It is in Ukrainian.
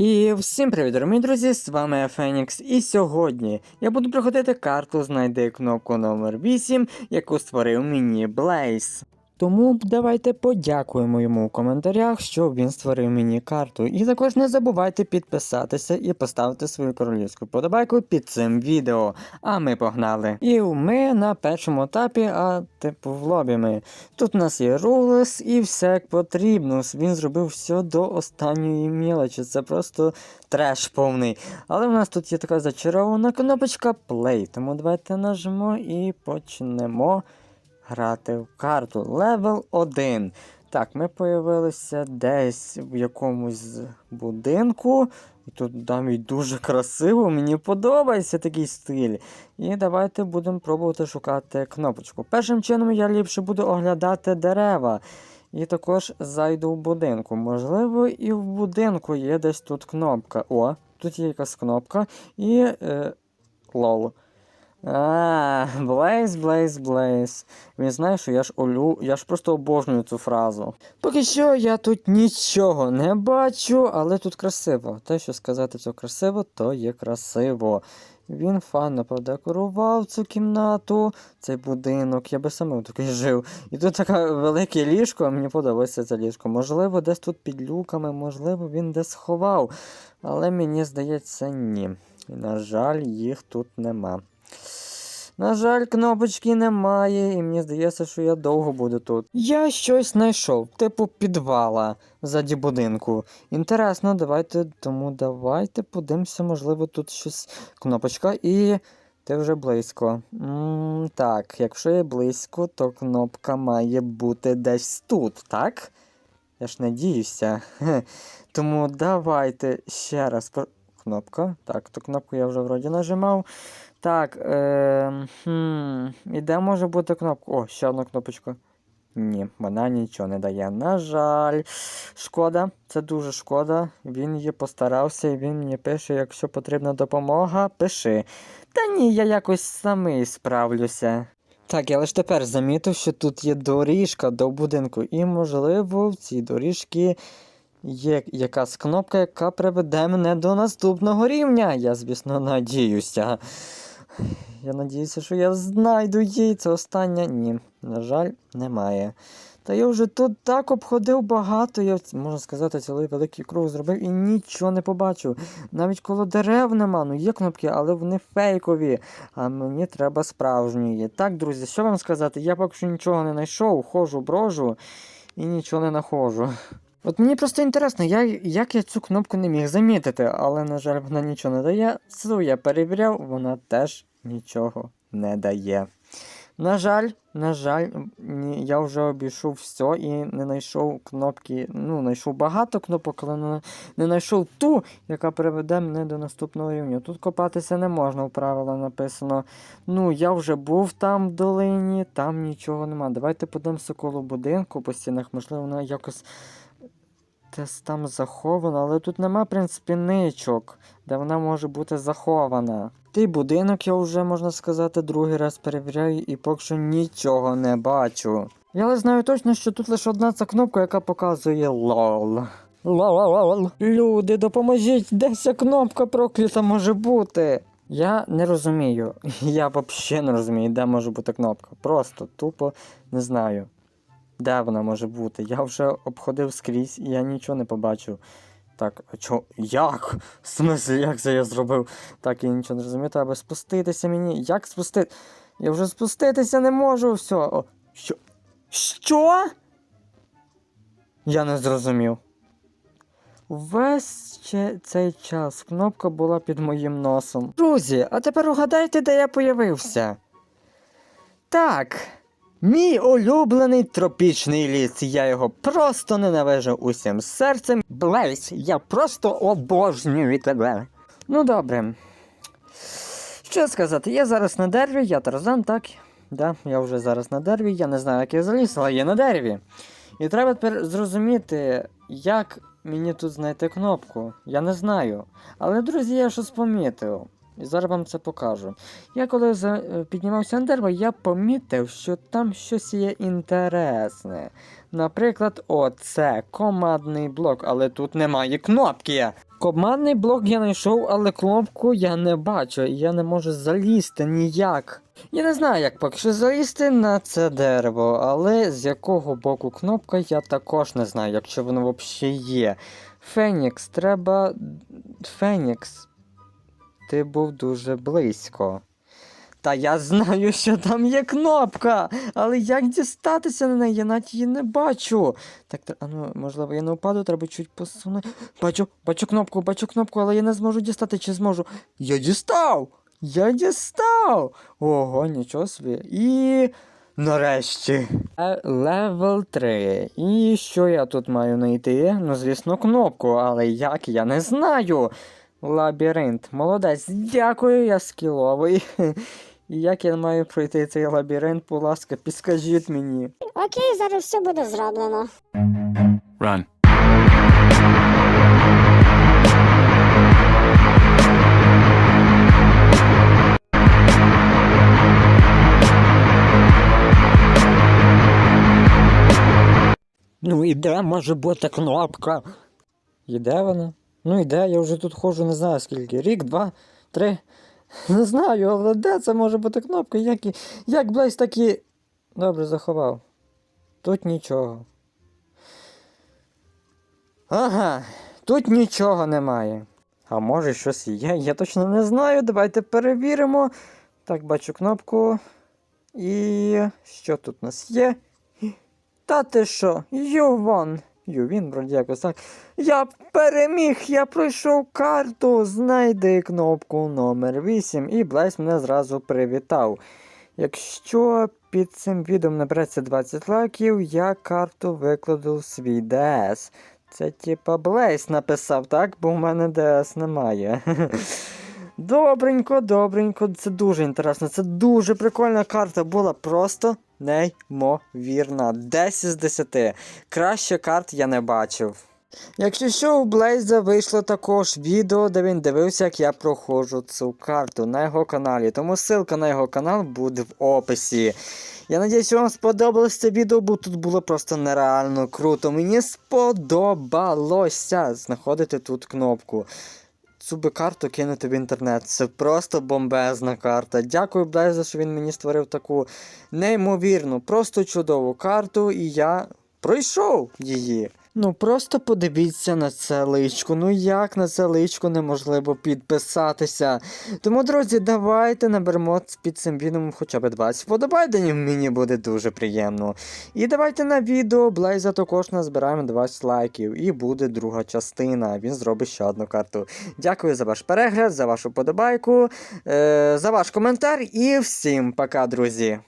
І всім привіт, дорогі друзі, з вами Фенікс. І сьогодні я буду проходити карту Знайди кнопку номер 8 яку створив мені Блейз. Тому давайте подякуємо йому у коментарях, що він створив мені карту. І також не забувайте підписатися і поставити свою королівську подобайку під цим відео. А ми погнали. І ми на першому етапі, а типу в лобі ми. Тут у нас є рулес і все як потрібно. Він зробив все до останньої мілочі. Це просто треш повний. Але в нас тут є така зачарована кнопочка Play. Тому давайте нажмемо і почнемо грати в карту. Левел 1. Так, ми появилися десь в якомусь будинку. І тут навіть дуже красиво, мені подобається такий стиль. І давайте будемо пробувати шукати кнопочку. Першим чином я ліпше буду оглядати дерева. І також зайду в будинку. Можливо, і в будинку є десь тут кнопка. О, тут є якась кнопка і. Е, лол. А, Блейз, Блейз, Блейз. Він знає, що я ж олю, я ж просто обожнюю цю фразу. Поки що я тут нічого не бачу, але тут красиво. Те, що сказати це красиво, то є красиво. Він файно продекорував цю кімнату, цей будинок, я би саме такий жив. І тут таке велике ліжко, мені подобається це ліжко. Можливо, десь тут під люками, можливо, він десь сховав. Але мені здається, ні. І, на жаль, їх тут нема. На жаль, кнопочки немає, і мені здається, що я довго буду тут. Я щось знайшов, типу підвала ззаді будинку. Інтересно, давайте, тому давайте подивимося, можливо, тут щось кнопочка і. Ти вже близько. м так, якщо я близько, то кнопка має бути десь тут, так? Я ж надіюся. Тому давайте ще раз. Кнопка. Так, ту кнопку я вже вроді нажимав. Так, е, хм, і де може бути кнопка? О, ще одна кнопочка. Ні, вона нічого не дає. На жаль, шкода, це дуже шкода. Він її постарався і він мені пише, якщо потрібна допомога, пиши. Та ні, я якось самий справлюся. Так, я лише тепер замітив, що тут є доріжка до будинку, і, можливо, в цій доріжці є якась кнопка, яка приведе мене до наступного рівня. Я, звісно, надіюся. Я надіюся, що я знайду її. Це остання. Ні, на жаль, немає. Та я вже тут так обходив багато, я можна сказати, цілий великий круг зробив і нічого не побачив. Навіть коло дерев нема, ну є кнопки, але вони фейкові. А мені треба справжньої. Так, друзі, що вам сказати? Я поки що нічого не знайшов, ходжу, брожу і нічого не знаходжу. От мені просто інтересно, я, як я цю кнопку не міг замітити, але, на жаль, вона нічого не дає. Цю я перевіряв, вона теж нічого не дає. На жаль, на жаль, я вже обійшов все і не знайшов кнопки. Ну, знайшов багато кнопок, але не, знайшов ту, яка приведе мене до наступного рівня. Тут копатися не можна, у правила написано. Ну, я вже був там в долині, там нічого нема. Давайте подивимося коло будинку по стінах, можливо, вона якось десь там захована, але тут нема, в принципі, ничок, де вона може бути захована. Той будинок я вже, можна сказати, другий раз перевіряю і поки що нічого не бачу. Я але знаю точно, що тут лише одна ця кнопка, яка показує лол. Лол. Люди, допоможіть, де ця кнопка проклята може бути. Я не розумію. Я взагалі не розумію, де може бути кнопка. Просто тупо не знаю. Де вона може бути? Я вже обходив скрізь і я нічого не побачив. Так, чо? Як? В смислі, як це я зробив? Так, я нічого не розумію, треба спуститися мені. Як спустити? Я вже спуститися не можу. Все. О, що? Що? Я не зрозумів. Весь че- цей час кнопка була під моїм носом. Друзі, а тепер угадайте, де я появився. Так. Мій улюблений тропічний ліс. Я його просто ненавижу усім серцем. Блейс, я просто обожнюю тебе. Ну добре. Що сказати, я зараз на дереві, я Тарзан, так. Да, я вже зараз на дереві, я не знаю, як я заліз, але я на дереві. І треба тепер зрозуміти, як мені тут знайти кнопку. Я не знаю. Але, друзі, я щось помітив. І зараз вам це покажу. Я коли е, піднімався на дерево, я помітив, що там щось є інтересне. Наприклад, оце командний блок, але тут немає кнопки. Командний блок я знайшов, але кнопку я не бачу, і я не можу залізти ніяк. Я не знаю, як поки що залізти на це дерево, але з якого боку кнопка я також не знаю, якщо воно взагалі є. Фенікс, треба. Фенікс. Ти був дуже близько. Та я знаю, що там є кнопка, але як дістатися на неї, я навіть її не бачу. Так, а ну, можливо, я не впаду, треба чуть посунути. Бачу, бачу кнопку, бачу кнопку, але я не зможу дістати, чи зможу. Я дістав! Я дістав! Ого, нічого собі. І. Нарешті. Е, Левел 3. І що я тут маю знайти? Ну, звісно, кнопку, але як я не знаю. Лабіринт. Молодець, дякую, я скіловий. І як я маю пройти цей лабіринт, будь ласка, підскажіть мені. Окей, зараз все буде зроблено. Run. Ну і де може бути кнопка? І де вона? Ну і де? Я вже тут ходжу, не знаю скільки. Рік, два, три. Не знаю, але де це може бути кнопка? Як, і- як Блейз такі. Добре, заховав. Тут нічого. Ага, тут нічого немає. А може щось є? Я точно не знаю. Давайте перевіримо. Так, бачу кнопку. І що тут у нас є? Та ти що? Ювон. Ювін, вроді якось так. Я переміг, я пройшов карту. Знайди кнопку номер 8 і Блейс мене зразу привітав. Якщо під цим відео набереться 20 лайків, я карту викладу в свій ДС. Це типа Блейс написав, так? Бо в мене ДС немає. Добренько, добренько, це дуже інтересно. Це дуже прикольна карта була, просто неймовірна. 10 з 10. Краще карт я не бачив. Якщо що, у Блейза вийшло також відео, де він дивився, як я проходжу цю карту на його каналі. Тому ссылка на його канал буде в описі. Я надіюсь, вам сподобалось це відео, бо тут було просто нереально круто. Мені сподобалося знаходити тут кнопку. Цю карту кинути в інтернет. Це просто бомбезна карта. Дякую Блейзу, що він мені створив таку неймовірну, просто чудову карту, і я пройшов її. Ну просто подивіться на це личко. Ну як на це личко неможливо підписатися. Тому, друзі, давайте наберемо під цим відео хоча б 20 вподобайденів, мені буде дуже приємно. І давайте на відео Блейза також назбираємо 20 лайків. І буде друга частина. Він зробить ще одну карту. Дякую за ваш перегляд, за вашу подобайку, е- за ваш коментар і всім пока, друзі.